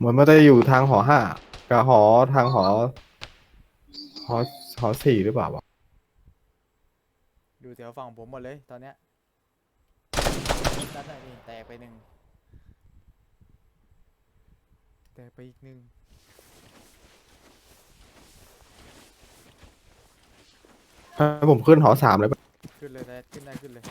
เหมือนมันจะอยู่ทางหอห้ากับหอทางหอ หอหอสี่หรือเปล่าวะอยู่แถวฝั่งผมหมดเลยตอนเนี้ยด้านไหนนี่แตกไปหนึ่งแตกไปอีกหนึ่งให้ผมขึ้นหอสามเลยปะขึ้นเลยแตกขึ้นได้ขึ้นเลย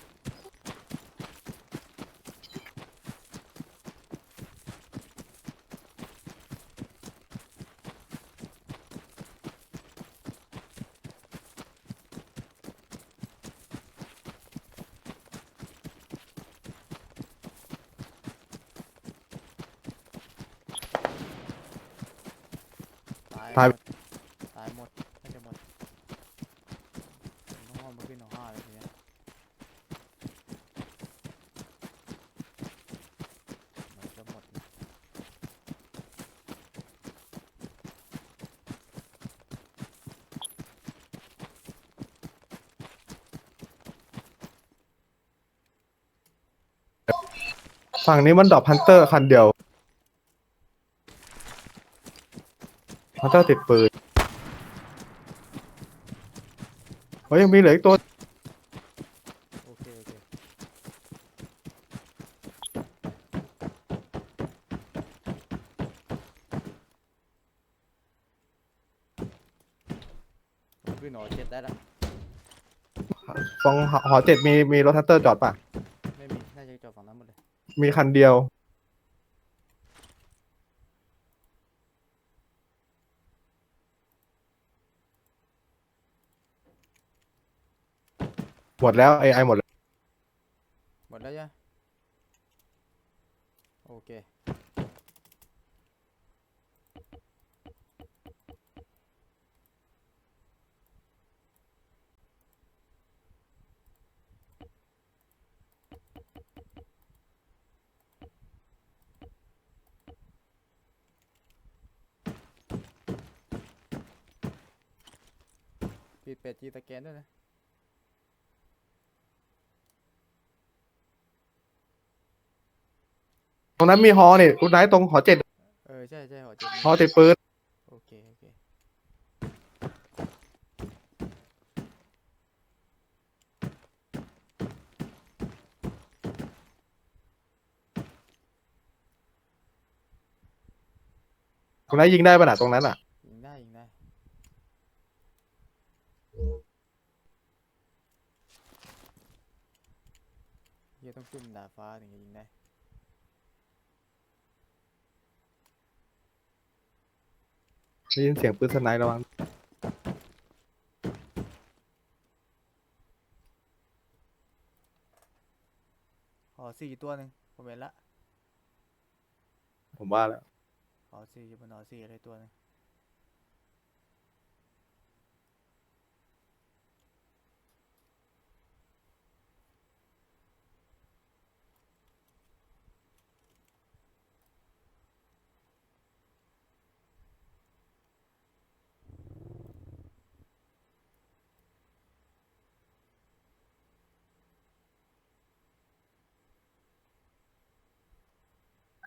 ตายหมดตายหมดน่าจะหมดผมต้องเอามาขึ้นหนองห้าเลยทีเนี้ยมันจะหมดนะฝั่งนี้มันดรอปฮันเตอร์คันเดียว ฮันเตอร์ติดปืนเฮ้ยยังมีเหลืออีกตัวโอเคโอเคขึ้นหนอเจ็ดได้ละฝั่งหอเจ็ดมีมีรถฮันเตอร์จอดป่ะ ไม่มี น่าจะจอดฝั่งนั้นหมดเลย มีคันเดียว หมดแล้วไอไอหมดแล้วหมดแล้วจ้ะโอเค ปิดเป็ดจีตะแกนด้วยนะ ตรงนั้นมีฮอเนี่ยคุณไนท์ตรงหอเจ็ดเออใช่ใช่หอเจ็ดฮอติดปืนโอเคโอเคคุณไนท์ยิงได้ป่ะน่ะตรงนั้นอะ ยิงได้ยิงได้เฮียต้องขึ้นดาดฟ้าถึงจะยิงได้ ได้ยินเสียงปืนสไนท์ระวังหอสี่ตัวหนึ่งผมเห็นละผมว่าแล้วหอสี่อยู่บนหอสี่อะไรตัวหนึง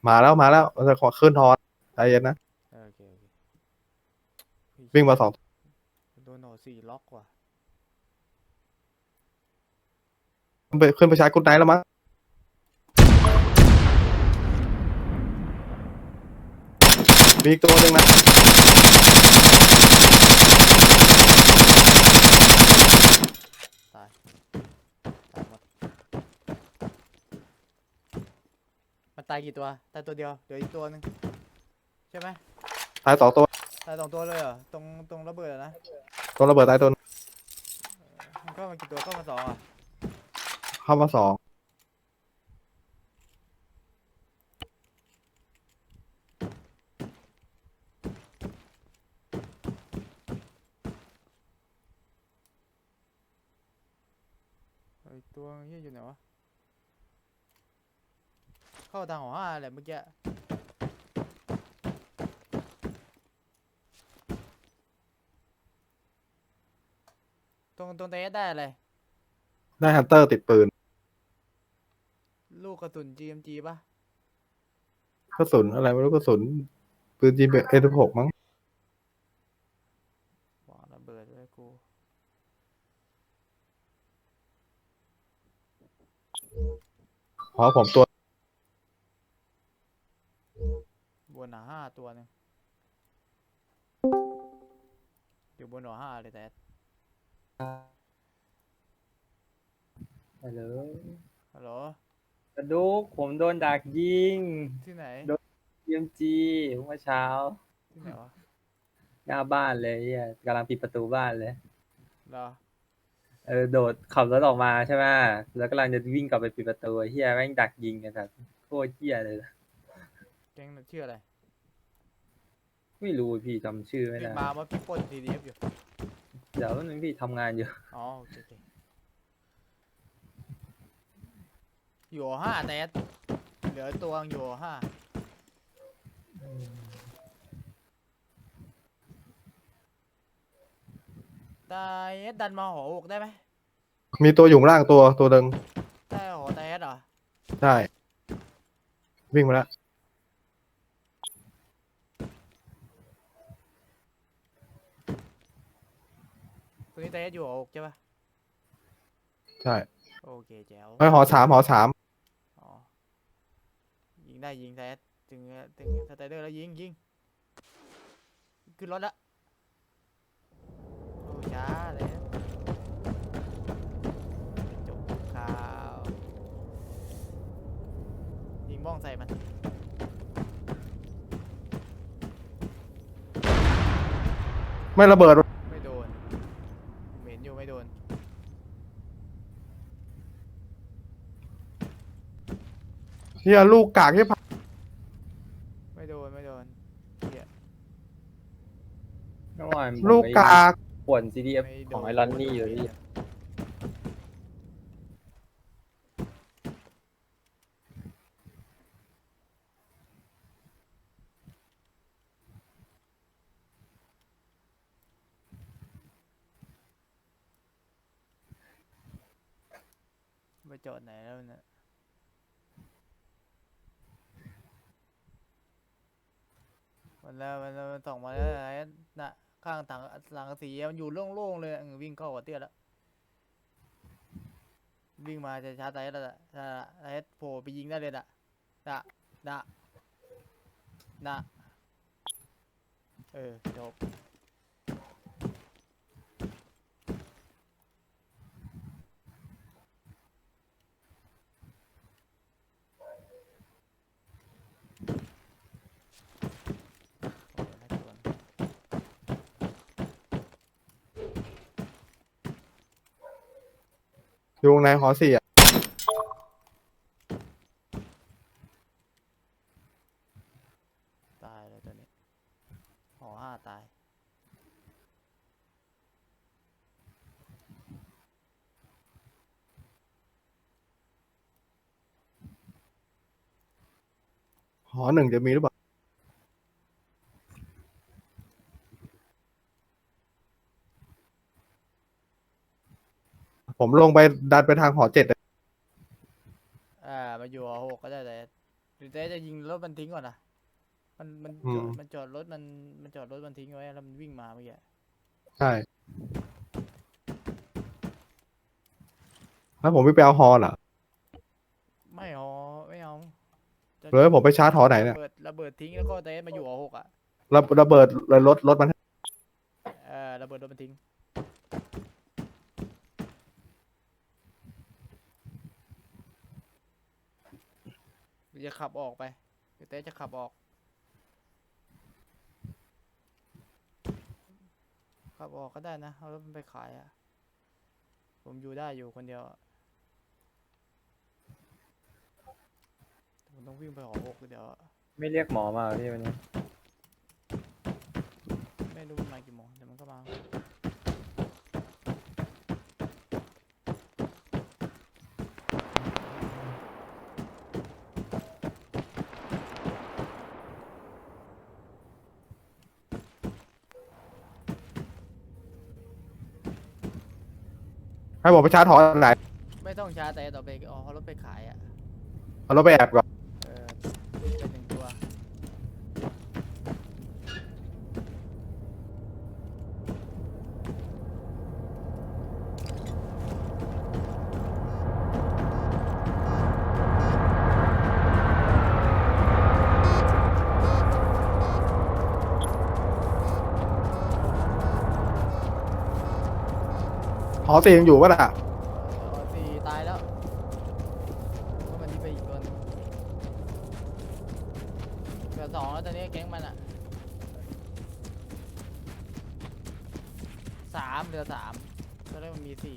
มาแล้วมาแล้วมันจะขอขึ้นฮอใจเย็นนะ เออโอเคโอเควิ่งมาสองโดนหอสี่ล็อกว่ะขึ้นไปขึ้นไปใช้กุดไนท์แล้วมั้งมีอีกตัวหนึ่งนะ ตาย ตายหมด มันตายกี่ตัว ตายตัวเดียว เดี๋ยวอีกตัวหนึ่งใช่ไหมตายสองตัวตายสองตัวเลยเหรอ ตรงตรงระเบิดอะนะ ตัวระเบิดตายตัวหนึ่งมันเข้ามากี่ตัวเข้ามาสองอะ เข้ามาสองเอ้ยตัวเฮียอยู่ไหนวะ เข้าทางหัวห้าแหละเมื่อกี้ตรงตรงเตะได้อะไรได้ฮันเตอร์ติดปืนลูกกระสุน GMG ปะกระสุนอะไรไม่รู้กระสุนปืนจีเอสิบหกมั้งวางระเบิดไว้กูหอผมตัว บนหนาห้าตัวหนึ่งอยู่บนหัวห้าเลยแต่ฮัลโหลฮัลโหลกระดุกผมโดนดักยิง ที่ไหนยีมจีเมื่อเช้า ที่ไหนวะหน้าบ้านเลยเหี้ยกำลังปิดประตูบ้านเลย เหรอ เออโดดขับรถออกมาใช่ไหมแล้วกำลังจะวิ่งกลับไปปิดประตูไอ้เฮียแม่งดักยิงกันแบบโคตรเฮียเลย แก๊งนั้นชื่ออะไรไม่รู้พี่จำชื่อไม่พี่ได้มาว่าพี่ปล้นทีดีเอฟอยู่ เดี๋ยวนึงพี่ทำงานอยู่ อ๋อ โอเคโอเคอยู่หัวห้าแต่เหลือตัวอยู่หัวห้าตายเอสดันมาหอหกได้ไหมมีตัวอยู่ข้างล่างตัวตัวหนึ่งได้หอตายเอสเหรอ ใช่ วิ่งมาแล้ว ตัวนี้ตายเอสอยู่หอหกใช่ปะใช่โอเคแจ๋วไอยหอสามหอสามอ๋อยิงได้ยิงแต่ถึงถึงสไตเดอร์แล้วยิงยิงขึ้นรถละโอ้ช้าเลยจบข่าวยิงบ้องใส่มันไม่ระเบิดไม่โดนเหม็นอยู่ไม่โดน เฮียลูกกากที่ผ่านไม่โดนไม่โดนเหี้ยเมื่อวานผมลูกไปกาก ป่วน CDF ไม่โดของไอ้ลอนนี่อยู่พี่ไปจอดไหนแล้วเนี่ย มันแล้วมันแล้วมันส่องมาแล้วไอ้น่ะข้างถังหลังสีมันอยู่โล่งๆเลยเออวิ่งเข้าหัวเตี้ยแล้ววิ่งมาจะชาร์จไอ้แล้วล่ะถ้าไอ้โผล่ไปยิงได้เลยน่ะน่ะน่ะน่ะเออจบ โอ้ยน่าชวน อยู่ตรงไหนหอสี่อะตายเลยตัวนี้หอห้าตาย หอหนึ่งจะมีหรือเปล่า ผมลงไปดันไปทางหอเจ็ดอะอ่ามาอยู่หอหกก็ได้แต่หรือแต่จะยิงรถมันทิ้งก่อนนะมันมันจอดมันจอดรถมันมันจอดรถมันทิ้งไว้แล้วมันวิ่งมาเมื่อกี้ใช่แล้วผมไม่ไปเอาฮอเหรอไม่หอไม่เอาจะหรือผมไปชาร์จหอไหนเนี่ยระเบิดระเบิดทิ้งแล้วก็แต่มาอยู่หอหกอะระระเบิดรถรถมันเออระเบิดรถมันทิ้งหรือ จะขับออกไปหรือแต่จะขับออก ขับออกก็ได้นะเอารถมันไปขายอะ ผมอยู่ได้อยู่คนเดียวอะแต่ผมต้องวิ่งไปหอหกเดี๋ยวอะไม่เรียกหมอมาเหรอพี่วันนี้ ไม่รู้มันมากี่โมงเดี๋ยวมันก็มา ให้ผมไปชาร์จหอไหนไม่ต้องชาร์จแต่ต่อไปเอารถไปขายอะ เอารถไปแอบก่อน อสี่ยังอยู่ปะล่ะหอสี่ตายแล้วก็มันที่ไปอีกตัวหนึงเหลือสองแล้วตอนนี้แก๊งมันอะสามเหลือสามตอนแรกมันมีสี่